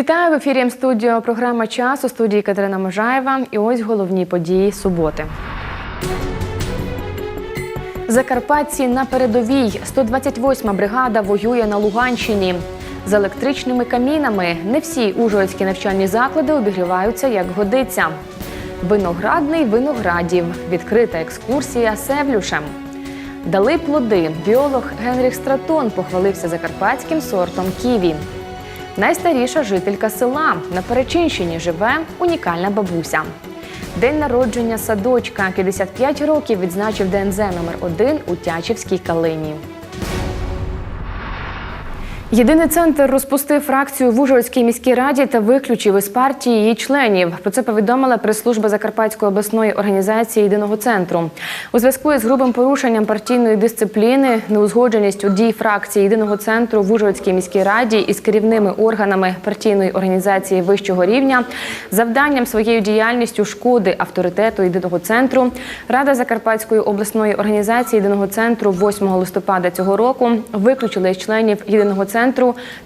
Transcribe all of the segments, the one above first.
Вітаю в ефірі студіо програма час у студії Катерина Можаєва. І ось головні події суботи. Закарпатці на передовій. 128-ма бригада воює на Луганщині. З електричними камінами не всі ужгородські навчальні заклади обігріваються як годиться. Виноградний виноградів. Відкрита екскурсія Севлюшем. Дали плоди. Біолог Генріх Стратон похвалився закарпатським сортом ківі. Найстаріша жителька села на Перечинщині живе унікальна бабуся. День народження садочка 55 років відзначив ДНЗ номер 1 у Тячівській калині. Єдиний центр розпустив фракцію в Ужгородській міській раді та виключив із партії її членів. Про це повідомила прес-служба Закарпатської обласної організації єдиного центру. У зв'язку із грубим порушенням партійної дисципліни, неузгодженістю дій фракції єдиного центру в Ужгородській міській раді із керівними органами партійної організації вищого рівня, завданням своєю діяльністю шкоди авторитету єдиного центру. Рада Закарпатської обласної організації єдиного центру 8 листопада цього року виключила із членів єдиного центру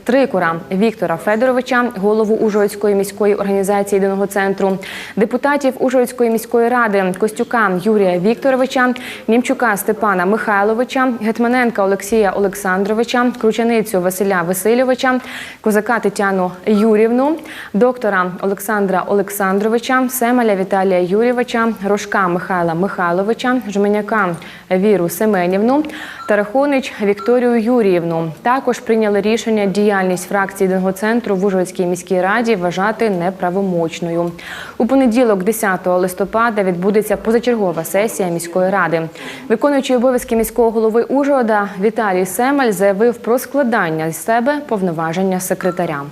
Трикура. Віктора Федоровича, голову Ужгородської міської організації єдиного центру, депутатів Ужгородської міської ради Костюка Юрія Вікторовича, Німчука Степана Михайловича, Гетманенка Олексія Олександровича, Кручаницю Василя Васильовича, Козака Тетяну Юрівну, доктора Олександра Олександровича, Семеля Віталія Юрійовича, Рожка Михайла Михайловича, Жменяка Віру Семенівну, Тарахонич Вікторію Юріївну. Також прийняли рішення діяльність фракції єдиного центру в Ужгородській міській раді вважати неправомочною. У понеділок, 10 листопада, відбудеться позачергова сесія міської ради. Виконуючий обов'язки міського голови Ужгорода Віталій Семель заявив про складання з себе повноваження секретаря.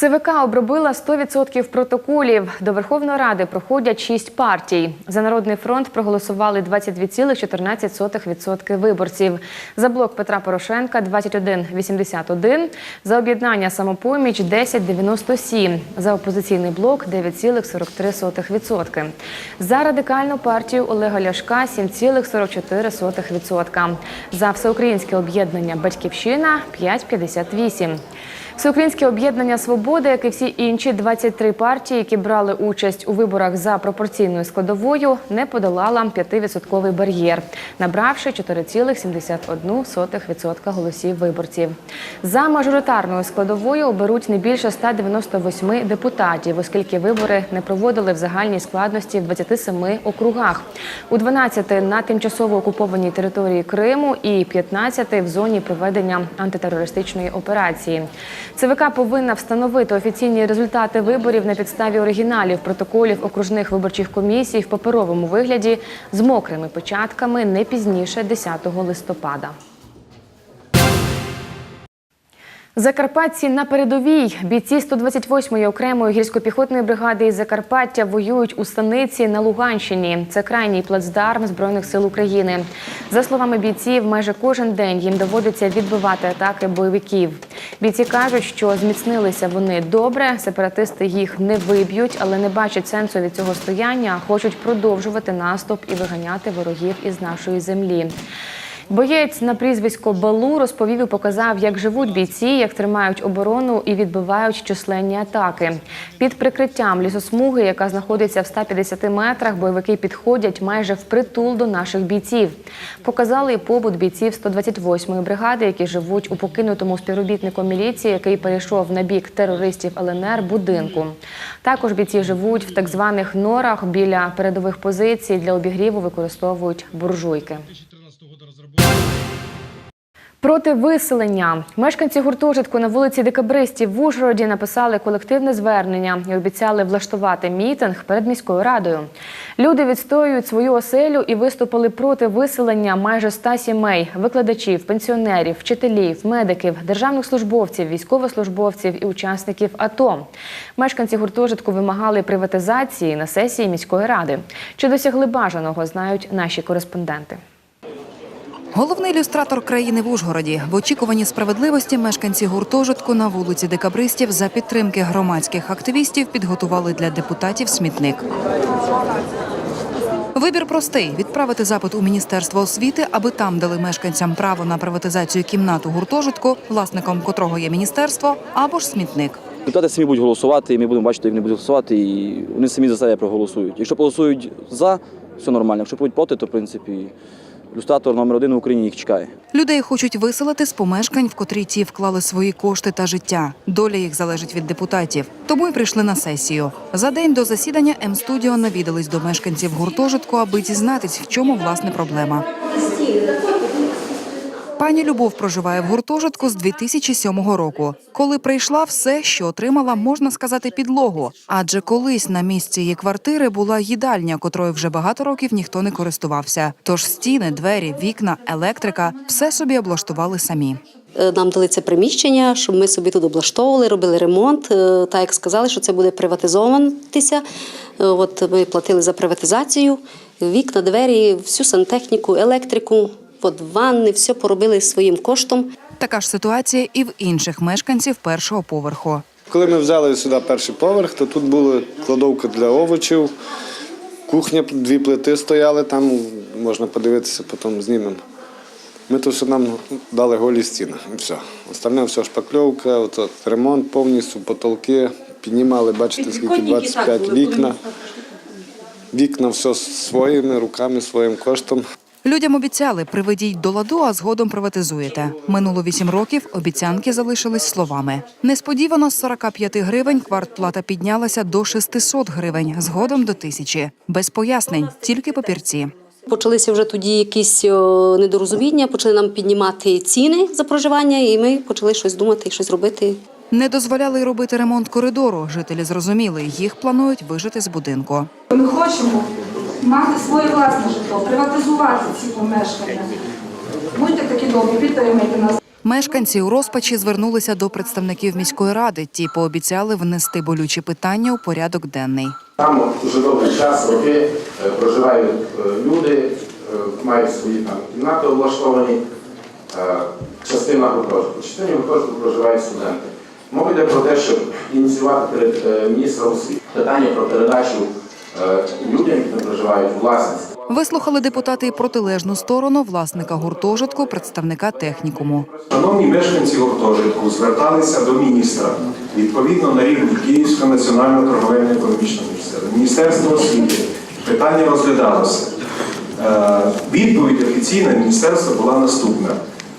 ЦВК обробила 100% протоколів. До Верховної Ради проходять шість партій. За Народний фронт проголосували 22,14% виборців. За блок Петра Порошенка 21,81%. За об'єднання самопоміч 10,97%. За опозиційний блок 9,43%. За радикальну партію Олега Ляшка 7,44%. За всеукраїнське об'єднання Батьківщина 5,58%. Всеукраїнське об'єднання Свобода, як і всі інші 23 партії, які брали участь у виборах за пропорційною складовою, не подолала 5-відсотковий бар'єр, набравши 4,71% голосів виборців. За мажоритарною складовою оберуть не більше 198 депутатів, оскільки вибори не проводили в загальній складності в 27 округах, у 12 на тимчасово окупованій території Криму і 15 в зоні проведення антитерористичної операції. ЦВК повинна встановити офіційні результати виборів на підставі оригіналів протоколів окружних виборчих комісій в паперовому вигляді з мокрими початками не пізніше 10 листопада. Закарпатці на передовій. Бійці 128-ї окремої гірсько-піхотної бригади із Закарпаття воюють у станиці на Луганщині. Це крайній плацдарм Збройних сил України. За словами бійців, майже кожен день їм доводиться відбивати атаки бойовиків. Бійці кажуть, що зміцнилися вони добре. Сепаратисти їх не виб'ють, але не бачать сенсу від цього стояння. Хочуть продовжувати наступ і виганяти ворогів із нашої землі. Боєць на прізвисько Балу розповів і показав, як живуть бійці, як тримають оборону і відбивають численні атаки. Під прикриттям лісосмуги, яка знаходиться в 150 метрах, бойовики підходять майже впритул до наших бійців. Показали побут бійців 128-ї бригади, які живуть у покинутому співробітником міліції, який перейшов на бік терористів ЛНР будинку. Також бійці живуть в так званих норах біля передових позицій. Для обігріву використовують буржуйки. Проти виселення мешканці гуртожитку на вулиці Декабристів в Ужгороді написали колективне звернення і обіцяли влаштувати мітинг перед міською радою. Люди відстоюють свою оселю і виступили проти виселення майже 100 сімей, викладачів, пенсіонерів, вчителів, медиків, державних службовців, військовослужбовців і учасників АТО. Мешканці гуртожитку вимагали приватизації на сесії міської ради. Чи досягли бажаного, знають наші кореспонденти. Головний ілюстратор країни в Ужгороді в очікуванні справедливості мешканці гуртожитку на вулиці Декабристів за підтримки громадських активістів підготували для депутатів смітник. Вибір простий: відправити запит у міністерство освіти, аби там дали мешканцям право на приватизацію кімнату гуртожитку, власником котрого є міністерство, або ж смітник. Депутати самі будуть голосувати, і ми будемо бачити, як вони будуть голосувати, і вони самі за себе проголосують. Якщо голосують за, все нормально. Якщо будуть проти, то в принципі люстратор номер один в Україні їх чекає. Людей хочуть виселити з помешкань, в котрі ті вклали свої кошти та життя. Доля їх залежить від депутатів. Тому й прийшли на сесію. За день до засідання М-студіо навідались до мешканців гуртожитку, аби дізнатись, в чому власне проблема. Пані Любов проживає в гуртожитку з 2007 року. Коли прийшла, все, що отримала, можна сказати, підлогу. Адже колись на місці її квартири була їдальня, котрою вже багато років ніхто не користувався. Тож стіни, двері, вікна, електрика все собі облаштували самі. Е, Нам дали це приміщення, щоб ми собі тут облаштовували, робили ремонт. Е, Так як сказали, що це буде приватизовуватися. Е, От ми платили за приватизацію, вікна, двері, всю сантехніку, електрику, от ванни, все поробили своїм коштом. Така ж ситуація і в інших мешканців першого поверху. Коли ми взяли сюди перший поверх, то тут була кладовка для овочів, кухня, дві плити стояли, там можна подивитися, потім знімемо. Ми то все нам дали голі стіни. І все. Остальне все шпакльовка, от, от, ремонт повністю, потолки. Піднімали, бачите, скільки 25 вікна. Вікна все своїми руками, своїм коштом. Людям обіцяли приведіть до ладу, а згодом приватизуєте. Минуло вісім років. Обіцянки залишились словами. Несподівано з 45 гривень квартплата піднялася до 600 гривень, згодом до тисячі. Без пояснень, тільки папірці. Почалися вже тоді якісь недорозуміння, почали нам піднімати ціни за проживання, і ми почали щось думати, щось робити. Не дозволяли й робити ремонт коридору. Жителі зрозуміли, їх планують вижити з будинку. Ми хочемо мати своє власне житло, приватизувати ці помешкання. Будьте такі добрі, підтримайте нас. Мешканці у розпачі звернулися до представників міської ради. Ті пообіцяли внести болючі питання у порядок денний. Там вже довгий час, роки е, проживають е, люди, е, мають свої там кімнати облаштовані, частина гуртожитку. Частині гуртожитку проживають студенти. Мова йде про те, щоб ініціювати перед міністром освіти питання про передачу людям, які проживають, власність. Вислухали депутати і протилежну сторону власника гуртожитку, представника технікуму. Шановні мешканці гуртожитку зверталися до міністра відповідно на рівні Київського національного торговельно економічного міністерства, Міністерства освіти. Питання розглядалося. Е, Відповідь офіційна міністерства була наступна: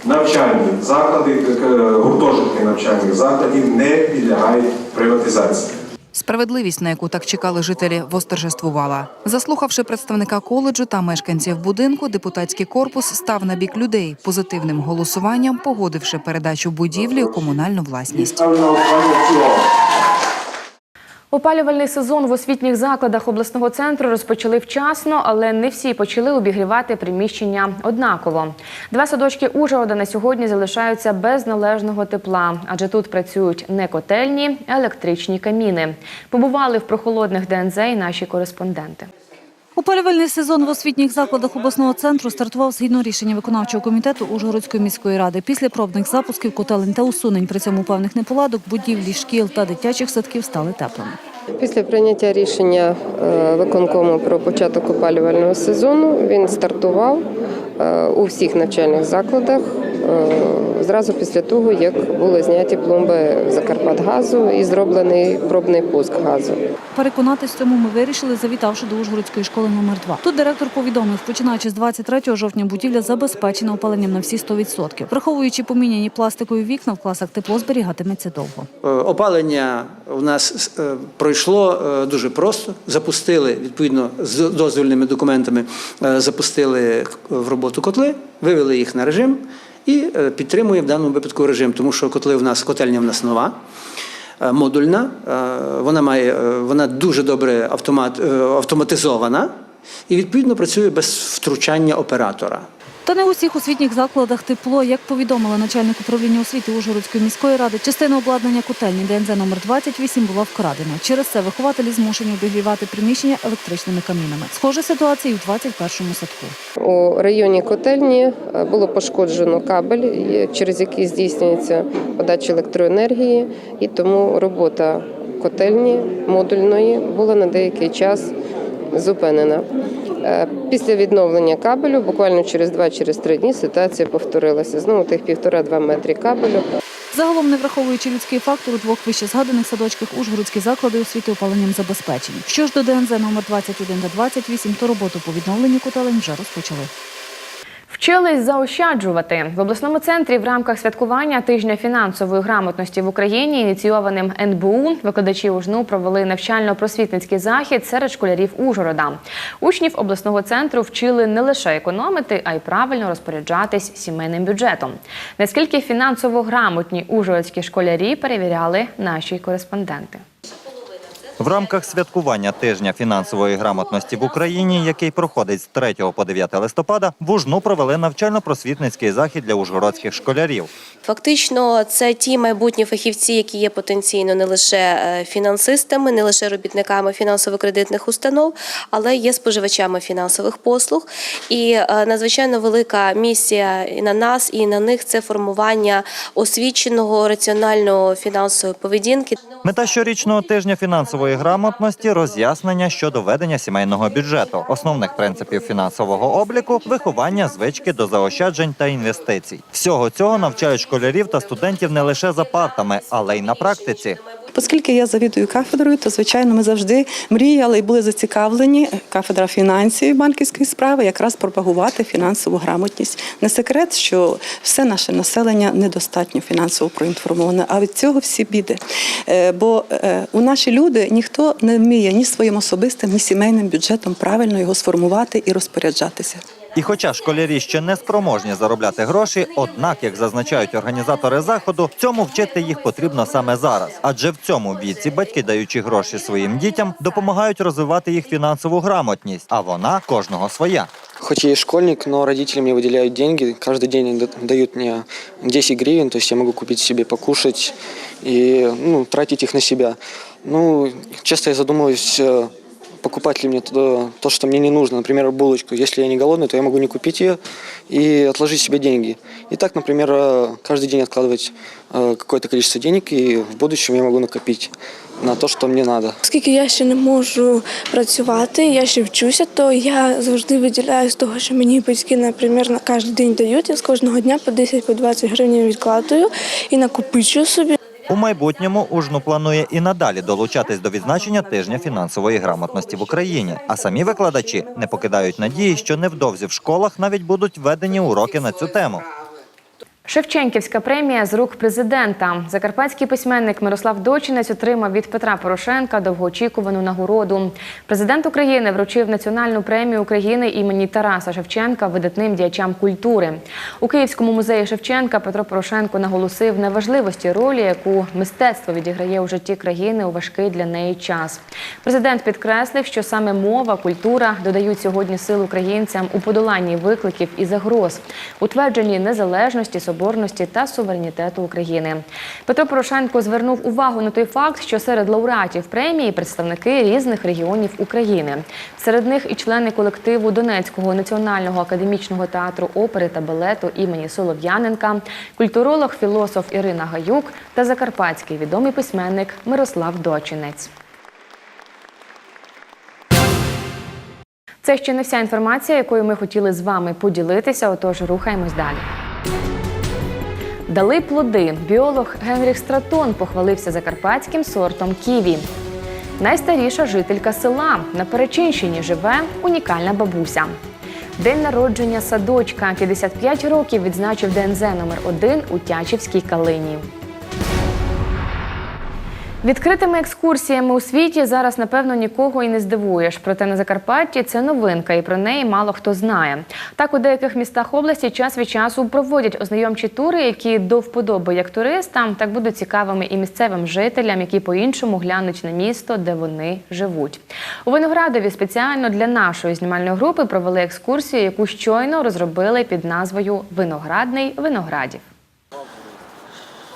навчальні заклади, е, гуртожитки навчальних закладів не підлягають приватизації. Справедливість, на яку так чекали жителі, восторжествувала. Заслухавши представника коледжу та мешканців будинку, депутатський корпус став на бік людей позитивним голосуванням, погодивши передачу будівлі у комунальну власність. Ставлю на голосування в цілому. Опалювальний сезон в освітніх закладах обласного центру розпочали вчасно, але не всі почали обігрівати приміщення однаково. Два садочки Ужгорода на сьогодні залишаються без належного тепла, адже тут працюють не котельні, а електричні каміни. Побували в прохолодних ДНЗ і наші кореспонденти. Опалювальний сезон в освітніх закладах обласного центру стартував згідно рішення виконавчого комітету Ужгородської міської ради. Після пробних запусків котелень та усунень при цьому певних неполадок будівлі шкіл та дитячих садків стали теплими. Після прийняття рішення е, виконкому про початок опалювального сезону він стартував е, у всіх навчальних закладах е, зразу після того, як були зняті пломби Закарпатгазу і зроблений пробний пуск газу. Переконатись цьому ми вирішили, завітавши до Ужгородської школи номер 2 Тут директор повідомив, починаючи з 23 жовтня будівля забезпечена опаленням на всі 100%. Враховуючи поміняні пластикові вікна в класах, тепло зберігатиметься довго. Опалення у нас е, пройшло е, дуже просто. Запустили відповідно з дозвільними документами, е, запустили в роботу котли, вивели їх на режим і е, підтримує в даному випадку режим, тому що котли в нас котельня в нас нова. Модульна, вона має вона дуже добре автомат, автоматизована і відповідно працює без втручання оператора. Та не у всіх освітніх закладах тепло, як повідомила начальник управління освіти Ужгородської міської ради, частина обладнання котельні ДНЗ номер 28 була вкрадена. Через це вихователі змушені обігрівати приміщення електричними камінами. Схожа ситуація і в 21-му садку. У районі котельні е, було пошкоджено кабель, е, через який здійснюється подача електроенергії, і тому робота котельні модульної була на деякий час зупинена. Е, Після відновлення кабелю, буквально через 2-3 дні, ситуація повторилася. Знову тих півтора-два метри кабелю. Загалом, не враховуючи людський фактор, у двох вищезгаданих садочках ужгородські заклади освіти опаленням забезпечені. Що ж до ДНЗ номер 21 та 28, то роботу по відновленню котелень вже розпочали. Вчились заощаджувати в обласному центрі в рамках святкування тижня фінансової грамотності в Україні, ініційованим НБУ. Викладачі УЖНУ провели навчально-просвітницький захід серед школярів Ужгорода. Учнів обласного центру вчили не лише економити, а й правильно розпоряджатись сімейним бюджетом. Наскільки фінансово грамотні ужгородські школярі перевіряли наші кореспонденти. В рамках святкування тижня фінансової грамотності в Україні, який проходить з 3 по 9 листопада, в Ужну провели навчально-просвітницький захід для ужгородських школярів. Фактично, це ті майбутні фахівці, які є потенційно не лише е, фінансистами, не лише робітниками фінансово-кредитних установ, але є споживачами фінансових послуг. І е, надзвичайно велика місія і на нас, і на них це формування освіченого раціонального фінансової поведінки. Мета щорічного тижня фінансової грамотності роз'яснення щодо ведення сімейного бюджету, основних принципів фінансового обліку, виховання звички до заощаджень та інвестицій. Всього цього навчають школярів та студентів не лише за партами, але й на практиці. Оскільки я завідую кафедрою, то звичайно ми завжди мріяли і були зацікавлені кафедра фінансів і банківської справи якраз пропагувати фінансову грамотність. Не секрет, що все наше населення недостатньо фінансово проінформоване, а від цього всі біди. Е, Бо е, у наші люди ніхто не вміє ні своїм особистим, ні сімейним бюджетом правильно його сформувати і розпоряджатися. І хоча школярі ще не спроможні заробляти гроші, однак, як зазначають організатори заходу, цьому вчити їх потрібно саме зараз. Адже в цьому віці батьки, даючи гроші своїм дітям, допомагають розвивати їх фінансову грамотність, а вона кожного своя. Хоть я и школьник, но родители мне выделяют деньги. Каждый день они да- дают мне 10 гривен, то есть я могу купить себе покушать и ну, тратить их на себя. Ну, часто я задумываюсь, э, покупать ли мне то, то, что мне не нужно. Например, булочку. Если я не голодный, то я могу не купить ее и отложить себе деньги. И так, например, э, каждый день откладывать э, какое-то количество денег, и в будущем я могу накопить на то, что мне надо. Оскільки я ще не можу працювати, я ще вчуся, то я завжди виділяю з того, що мені батьки, наприклад, на кожен день дають. Я з кожного дня по 10 по 20 гривень відкладую і накопичую собі. У майбутньому ужну планує і надалі долучатись до відзначення тижня фінансової грамотності в Україні. А самі викладачі не покидають надії, що невдовзі в школах навіть будуть введені уроки на цю тему. Шевченківська премія з рук президента. Закарпатський письменник Мирослав Дочинець отримав від Петра Порошенка довгоочікувану нагороду. Президент України вручив національну премію України імені Тараса Шевченка видатним діячам культури. У Київському музеї Шевченка Петро Порошенко наголосив на важливості ролі, яку мистецтво відіграє у житті країни у важкий для неї час. Президент підкреслив, що саме мова, культура додають сьогодні сил українцям у подоланні викликів і загроз, утвердженні незалежності, соборності та суверенітету України. Петро Порошенко звернув увагу на той факт, що серед лауреатів премії представники різних регіонів України. Серед них і члени колективу Донецького національного академічного театру опери та балету імені Солов'яненка, культуролог, філософ Ірина Гаюк та закарпатський відомий письменник Мирослав Дочинець. Це ще не вся інформація, якою ми хотіли з вами поділитися. Отож, рухаємось далі. Дали плоди. Біолог Генріх Стратон похвалився закарпатським сортом ківі. Найстаріша жителька села на Перечинщині живе унікальна бабуся. День народження садочка 55 років відзначив ДНЗ номер 1 у Тячівській калині. Відкритими екскурсіями у світі зараз, напевно, нікого і не здивуєш. Проте на Закарпатті це новинка, і про неї мало хто знає. Так, у деяких містах області час від часу проводять ознайомчі тури, які до вподоби як туристам, так будуть цікавими і місцевим жителям, які по-іншому глянуть на місто, де вони живуть. У Виноградові спеціально для нашої знімальної групи провели екскурсію, яку щойно розробили під назвою Виноградний виноградів.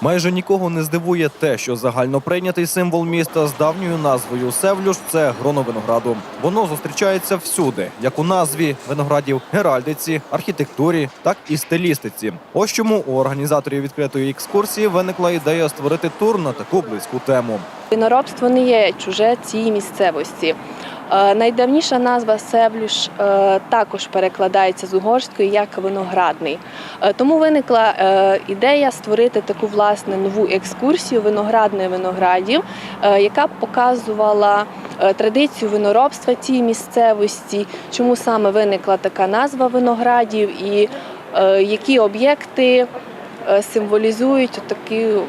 Майже нікого не здивує те, що загальноприйнятий символ міста з давньою назвою Севлюш це гроно винограду. Воно зустрічається всюди, як у назві виноградів, геральдиці, архітектурі, так і стилістиці. Ось чому у організаторів відкритої екскурсії виникла ідея створити тур на таку близьку тему. Виноробство не є чуже цій місцевості. Е, Найдавніша назва Севлюш е, також перекладається з угорської як виноградний. Е, Тому виникла ідея створити таку власне нову екскурсію виноградної виноградів, яка б показувала традицію виноробства цієї місцевості, чому саме виникла така назва виноградів і які об'єкти символізують такі м,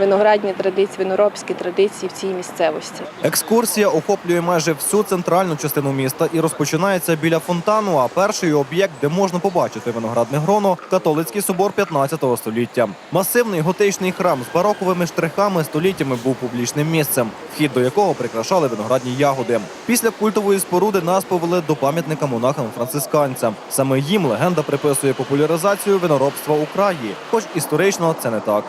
виноградні традиції, виноробські традиції в цій місцевості. Екскурсія охоплює майже всю центральну частину міста і розпочинається біля фонтану. А перший об'єкт, де можна побачити виноградне гроно, католицький собор 15 століття. Масивний готичний храм з бароковими штрихами століттями був публічним місцем, вхід до якого прикрашали виноградні ягоди. Після культової споруди нас повели до пам'ятника монахам-францисканцям. Саме їм легенда приписує популяризацію виноробства у краї, хоч історично це не так.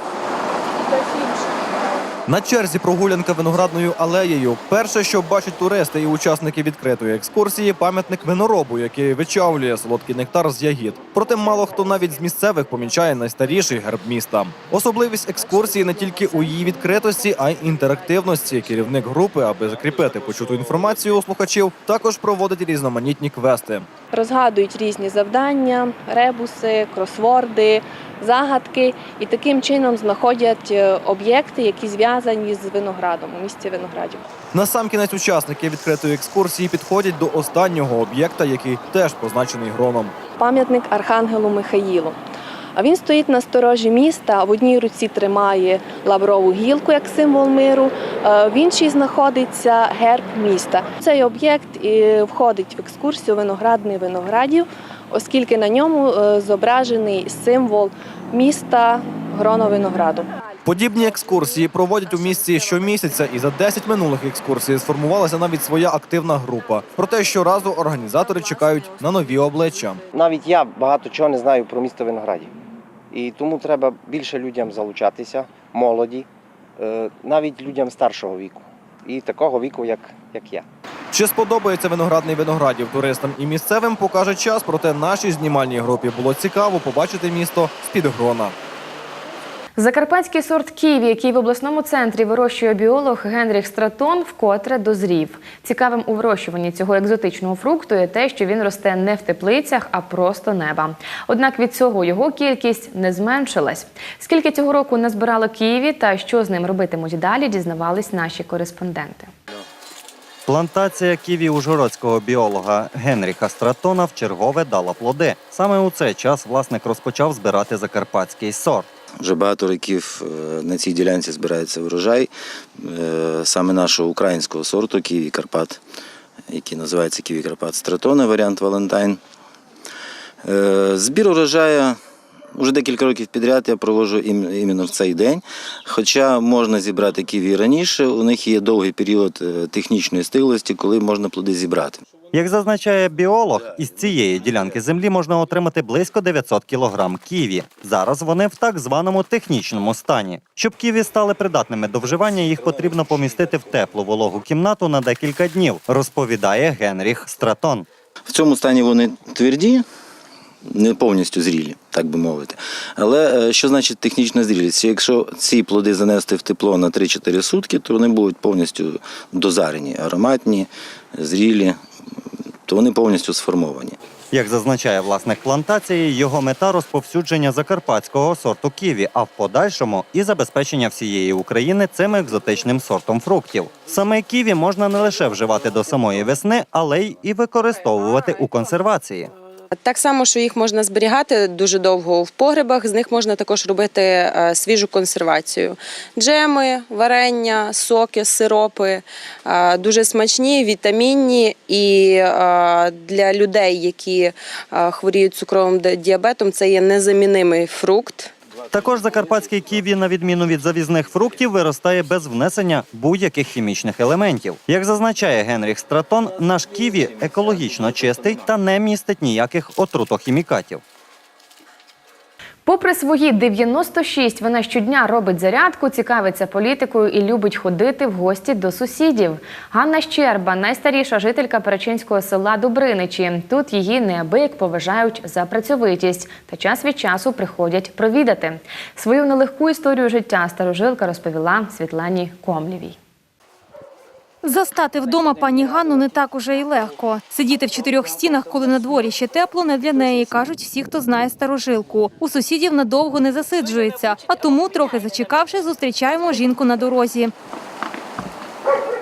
На черзі прогулянка виноградною алеєю. Перше, що бачать туристи і учасники відкритої екскурсії, пам'ятник виноробу, який вичавлює солодкий нектар з ягід. Проте мало хто навіть з місцевих помічає найстаріший герб міста. Особливість екскурсії не тільки у її відкритості, а й інтерактивності. Керівник групи, аби закріпити почуту інформацію у слухачів, також проводить різноманітні квести. розгадують різні завдання, ребуси, кросворди, загадки і таким чином знаходять е, об'єкти, які зв'язані з виноградом у місті виноградів. Насамкінець учасники відкритої екскурсії підходять до останнього об'єкта, який теж позначений гроном. Пам'ятник Архангелу Михаїлу. А він стоїть на сторожі міста. В одній руці тримає лаврову гілку як символ миру, е, в іншій знаходиться герб міста. Цей об'єкт е, входить в екскурсію виноградний виноградів, оскільки на ньому е, зображений символ міста гроно винограду. Подібні екскурсії проводять у місті щомісяця, і за 10 минулих екскурсій сформувалася навіть своя активна група. Проте щоразу організатори чекають на нові обличчя. Навіть я багато чого не знаю про місто Виноградів. І тому треба більше людям залучатися, молоді, е, навіть людям старшого віку. І такого віку, як, як я. Чи сподобається виноградний виноградів туристам і місцевим, покаже час. Проте нашій знімальній групі було цікаво побачити місто з-під грона. Закарпатський сорт ківі, який в обласному центрі вирощує біолог Генріх Стратон, вкотре дозрів. Цікавим у вирощуванні цього екзотичного фрукту є те, що він росте не в теплицях, а просто неба. Однак від цього його кількість не зменшилась. Скільки цього року назбирало ківі та що з ним робитимуть далі, дізнавались наші кореспонденти. Плантація ківі ужгородського біолога Генріха Стратона вчергове дала плоди. Саме у цей час власник розпочав збирати закарпатський сорт. Вже багато років е, на цій ділянці збирається врожай е, саме нашого українського сорту Ківі Карпат, який називається Ківі Карпат Стратона, варіант Валентайн. Е, Збір урожаю вже декілька років підряд я проводжу іменно в цей день. Хоча можна зібрати ківі раніше, у них є довгий період технічної стиглості, коли можна плоди зібрати. Як зазначає біолог, із цієї ділянки землі можна отримати близько 900 кілограм ківі. Зараз вони в так званому технічному стані. Щоб ківі стали придатними до вживання, їх потрібно помістити в теплу вологу кімнату на декілька днів, розповідає Генріх Стратон. В цьому стані вони тверді, не повністю зрілі, так би мовити. Але е, що значить технічна зрілість? Якщо ці плоди занести в тепло на 3-4 сутки, то вони будуть повністю дозарені, ароматні, зрілі, то вони повністю сформовані. Як зазначає власник плантації, його мета розповсюдження закарпатського сорту ківі, а в подальшому і забезпечення всієї України цим екзотичним сортом фруктів. Саме ківі можна не лише вживати до самої весни, але й і використовувати у консервації. Так само, що їх можна зберігати дуже довго в погребах, з них можна також робити е, свіжу консервацію. Джеми, варення, соки, сиропи е, дуже смачні, вітамінні і е, для людей, які хворіють цукровим діабетом, це є незамінимий фрукт. Також закарпатський ківі, на відміну від завізних фруктів, виростає без внесення будь-яких хімічних елементів. Як зазначає Генріх Стратон, наш ківі екологічно чистий та не містить ніяких отрутохімікатів. Попри свої 96, вона щодня робить зарядку, цікавиться політикою і любить ходити в гості до сусідів. Ганна Щерба найстаріша жителька перечинського села Добриничі. Тут її неабияк поважають за працьовитість та час від часу приходять провідати. Свою нелегку історію життя старожилка розповіла Світлані Комлєвій. Застати вдома пані Ганну не так уже й легко. Сидіти в чотирьох стінах, коли на дворі ще тепло, не для неї, кажуть всі, хто знає старожилку. У сусідів надовго не засиджується, а тому, трохи зачекавши, зустрічаємо жінку на дорозі.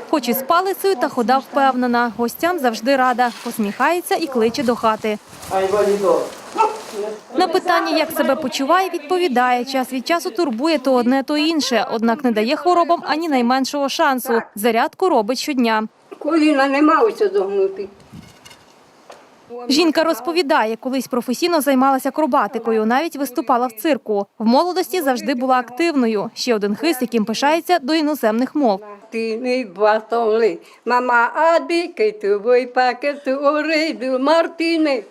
Хоч і з палицею, та хода впевнена. Гостям завжди рада. Посміхається і кличе до хати. На питання, як себе почуває, відповідає. Час від часу турбує то одне, то інше. Однак не дає хворобам ані найменшого шансу. Зарядку робить щодня. Коліна не маються догнути. Жінка розповідає, колись професійно займалася акробатикою, навіть виступала в цирку. В молодості завжди була активною. Ще один хист, яким пишається до іноземних мов. Ти не батоли. Мама адики, ту вой пакету орейду мартини.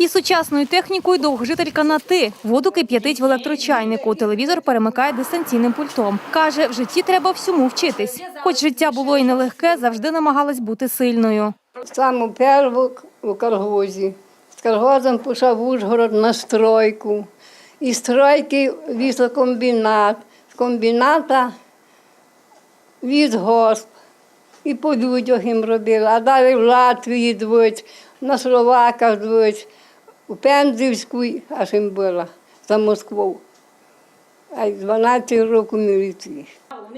І сучасною технікою довгожителька на ти. Воду кип'ятить в електрочайнику. Телевізор перемикає дистанційним пультом. Каже, в житті треба всьому вчитись. Хоч життя було і нелегке, завжди намагалась бути сильною. Саму перву у колгозі. З колгозом пішов в Ужгород на стройку. І стройки віз у комбінат. З комбіната віз госп. І по людях їм робили. А далі в Латвії двоють, на Словаках двоють, у Пензівську аж їм була за Москву. А й 12 років міліції.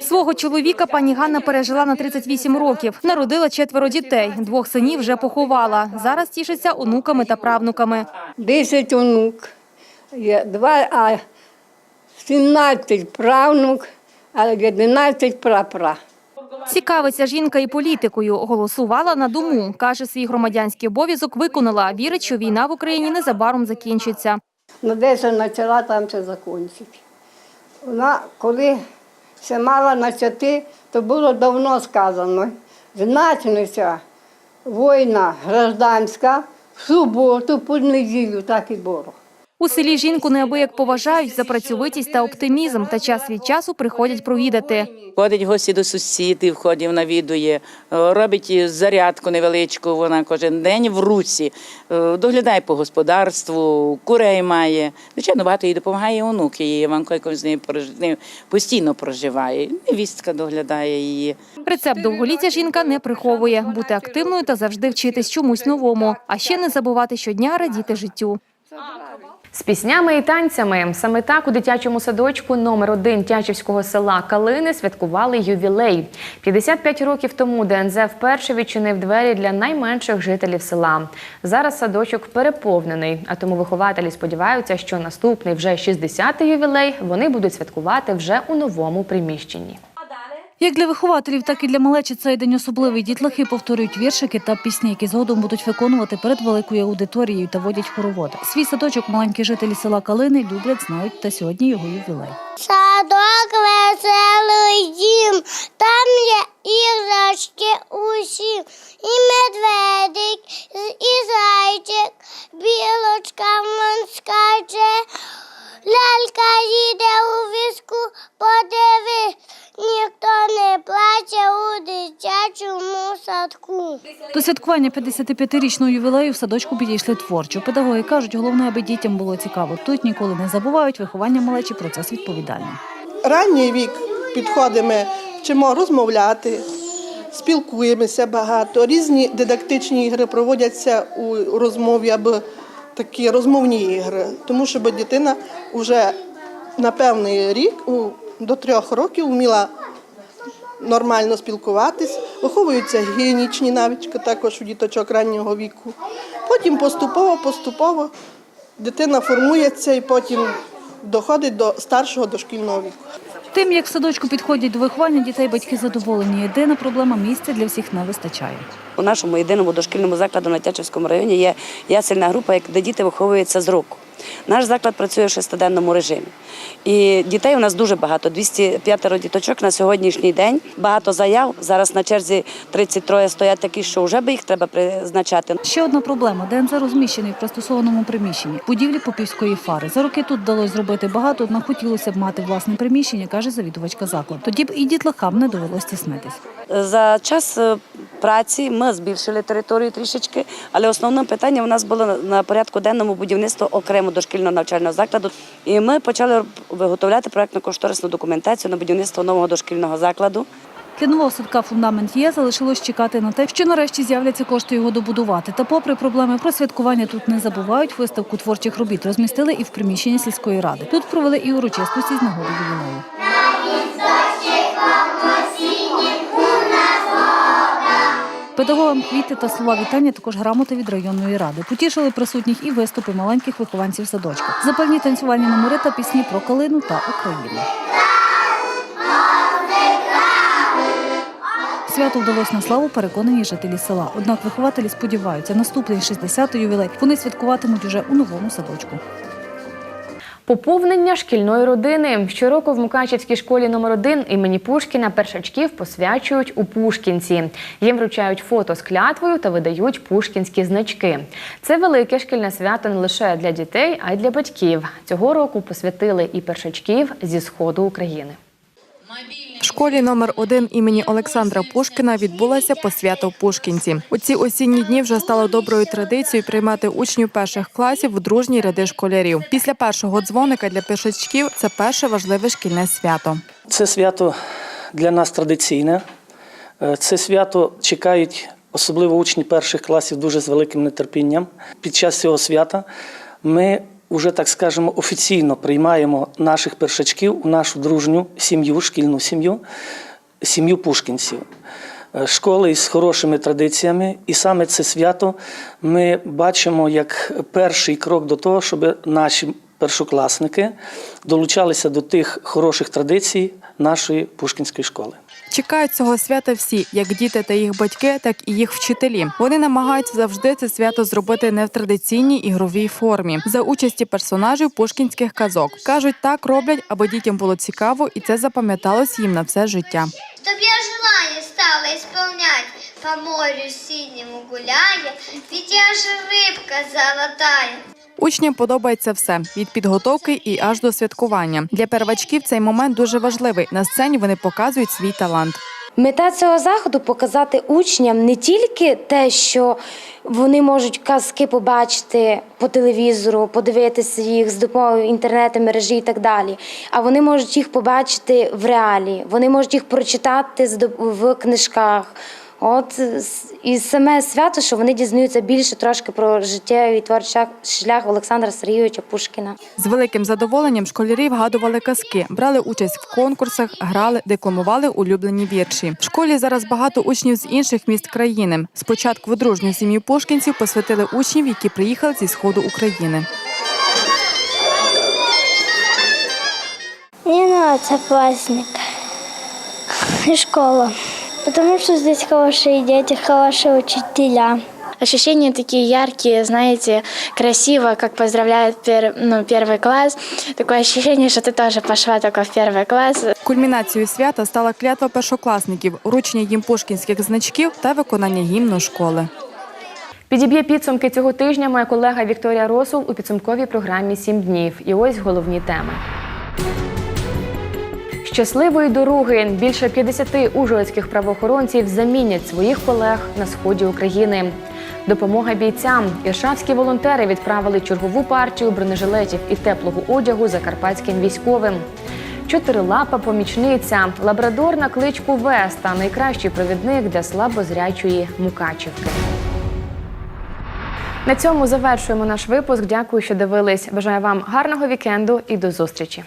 Свого чоловіка пані Ганна пережила на 38 років. Народила четверо дітей. Двох синів вже поховала. Зараз тішиться онуками та правнуками. 10 онук, два, а 17 правнук, а 11 прапра. Цікавиться жінка і політикою. Голосувала на дому. Каже, свій громадянський обов'язок виконала. Вірить, що війна в Україні незабаром закінчиться. Де це почала, там це закінчить. Вона, коли ще мала начати, то було давно сказано. Значниця війна гражданська в суботу, по неділю, так і було. У селі жінку неабияк поважають за працьовитість та оптимізм, та час від часу приходять провідати. Ходить гості до сусідів, ходить, навідує, е, робить зарядку невеличку, вона кожен день в руці, е, доглядає по господарству, курей має. Звичайно, багато їй допомагає онук, її Іванко, нею з нею постійно проживає. Невістка доглядає її. Рецепт довголіття жінка не приховує бути активною та завжди вчитись чомусь новому, а ще не забувати щодня радіти життю. З піснями і танцями саме так у дитячому садочку номер 1 Тячівського села Калини святкували ювілей. 55 років тому ДНЗ вперше відчинив двері для найменших жителів села. Зараз садочок переповнений, а тому вихователі сподіваються, що наступний вже 60-й ювілей вони будуть святкувати вже у новому приміщенні. Як для вихователів, так і для малечі цей день особливий. Дітлахи повторюють віршики та пісні, які згодом будуть виконувати перед великою аудиторією та водять хороводи. Свій садочок маленькі жителі села Калини люблять, знають та сьогодні його ювілей. Садок веселий дім, там є іграшки усі, і медведик, і зайчик, білочка скаче, лялька їде у візку, подиви, ніхто не плаче у дитячому садку. До святкування 55-річного ювілею в садочку підійшли творчо. Педагоги кажуть, головне, аби дітям було цікаво. Тут ніколи не забувають виховання малечі процес відповідальний. ранній вік підходимо, вчимо розмовляти, спілкуємося багато. Різні дидактичні ігри проводяться у розмові або такі розмовні ігри, тому щоб дитина вже на певний рік, до трьох років, вміла нормально спілкуватись, виховуються гігієнічні навички також у діточок раннього віку. Потім поступово, поступово дитина формується і потім доходить до старшого дошкільного віку. Тим, як садочку підходять до виховання дітей, батьки задоволені. Єдина проблема місця для всіх не вистачає. У нашому єдиному дошкільному закладу на Тячівському районі є ясельна група, де діти виховуються з року. Наш заклад працює в шестиденному режимі. І дітей у нас дуже багато 205 діточок на сьогоднішній день. Багато заяв. Зараз на черзі 33 стоять такі, що вже би їх треба призначати. Ще одна проблема. ДНЗ розміщений в пристосованому приміщенні. Будівлі Попівської фари. За роки тут вдалося зробити багато, однак хотілося б мати власне приміщення, каже завідувачка закладу. Тоді б і дітлахам не довелось тіснитись. За час е, праці ми збільшили територію трішечки, але основним питанням у нас було на- на порядку денному будівництво окремо дошкільного навчального закладу. І ми почали виготовляти проектно-кошторисну документацію на будівництво нового дошкільного закладу. Для нового садка фундамент є, залишилось чекати на те, що нарешті з'являться кошти його добудувати. Та попри проблеми про святкування тут не забувають. Виставку творчих робіт розмістили і в приміщенні сільської ради. Тут провели і урочистості з нагоди ювілею. Педагогам квіти та слова вітання також грамоти від районної ради. Потішили присутніх і виступи маленьких вихованців садочка. Запальні танцювальні номери та пісні про калину та Україну. Свято вдалося на славу переконані жителі села. Однак вихователі сподіваються, наступний 60-й ювілей вони святкуватимуть уже у новому садочку. Поповнення шкільної родини. Щороку в Мукачівській школі номер 1 імені Пушкіна першачків посвячують у Пушкінці. Їм вручають фото з клятвою та видають пушкінські значки. Це велике шкільне свято не лише для дітей, а й для батьків. Цього року посвятили і першачків зі сходу України. В школі номер 1 імені Олександра Пушкіна відбулася посвята в Пушкінці. У ці осінні дні вже стало доброю традицією приймати учнів перших класів в дружні ряди школярів. Після першого дзвоника для першачків це перше важливе шкільне свято. Це свято для нас традиційне. Е, Це свято чекають особливо учні перших класів дуже з великим нетерпінням. Під час цього свята ми вже так скажемо офіційно приймаємо наших першачків у нашу дружню сім'ю, шкільну сім'ю, сім'ю пушкінців. Е, Школи із хорошими традиціями, і саме це свято ми бачимо як перший крок до того, щоб наші першокласники долучалися до тих хороших традицій нашої пушкінської школи. Чекають цього свята всі, як діти та їх батьки, так і їх вчителі. Вони намагаються завжди це свято зробити не в традиційній ігровій формі за участі персонажів пушкінських казок. кажуть, так роблять, аби дітям було цікаво, і це запам'яталось їм на все життя. Чтоб я желание стала исполнять, по морю синему гуляя, ведь я золотая. Учням подобається все від підготовки і аж до святкування. Для первачків цей момент дуже важливий. На сцені вони показують свій талант. Мета цього заходу показати учням не тільки те, що вони можуть казки побачити по телевізору, подивитися їх з допомогою інтернету, мережі і так далі. А вони можуть їх побачити в реалі, вони можуть їх прочитати в книжках. От і саме свято, що вони дізнаються більше трошки про життєвий творчий шлях Олександра Сергійовича Пушкіна. З великим задоволенням школярі вгадували казки, брали участь в конкурсах, грали, декламували улюблені вірші. В школі зараз багато учнів з інших міст країни. Спочатку в дружню сім'ю пушкінців посвятили учнів, які приїхали зі сходу України. Мне нравится праздник и школа, потому что здесь хорошие дети, хорошие учителя. Ощущения такие яркие, знаете, красиво, как поздравляет пер- ну, первый класс. Такое ощущение, что ты тоже пошла только в первый класс. Кульмінацією свята стала клятва першокласників, вручення їм пушкінських значків та виконання гімну школи. Підіб'є підсумки цього тижня моя колега Вікторія Росул у підсумковій програмі «Сім днів. І ось головні теми. Щасливої дороги! Більше 50 ужгородських правоохоронців замінять своїх колег на сході України. Допомога бійцям. Іршавські волонтери відправили чергову партію бронежилетів і теплого одягу закарпатським військовим. Чотирилапа помічниця, лабрадор на кличку Веста найкращий провідник для слабозрячої Мукачівки. На цьому завершуємо наш випуск. Дякую, що дивились. Бажаю вам гарного вікенду і до зустрічі.